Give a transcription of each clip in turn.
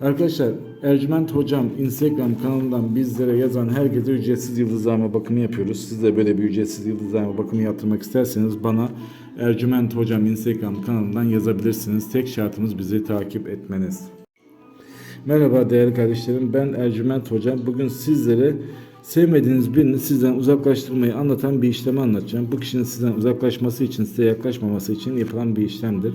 Arkadaşlar Ercüment Hocam Instagram kanalından bizlere yazan herkese ücretsiz yıldızlama bakımı yapıyoruz. Siz de böyle bir ücretsiz yıldızlama bakımı yaptırmak isterseniz bana Ercüment Hocam Instagram kanalından yazabilirsiniz. Tek şartımız bizi takip etmeniz. Merhaba değerli kardeşlerim ben Ercüment Hocam. Bugün sizlere sevmediğiniz birini sizden uzaklaştırmayı anlatan bir işlemi anlatacağım. Bu kişinin sizden uzaklaşması için, size yaklaşmaması için yapılan bir işlemdir.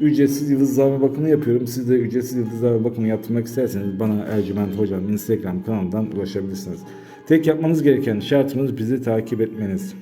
ücretsiz yıldızlama bakımı yapıyorum. Siz de ücretsiz yıldızlama bakımı yaptırmak isterseniz bana Ercüment Hocam Instagram kanalından ulaşabilirsiniz. Tek yapmanız gereken şartımız bizi takip etmeniz.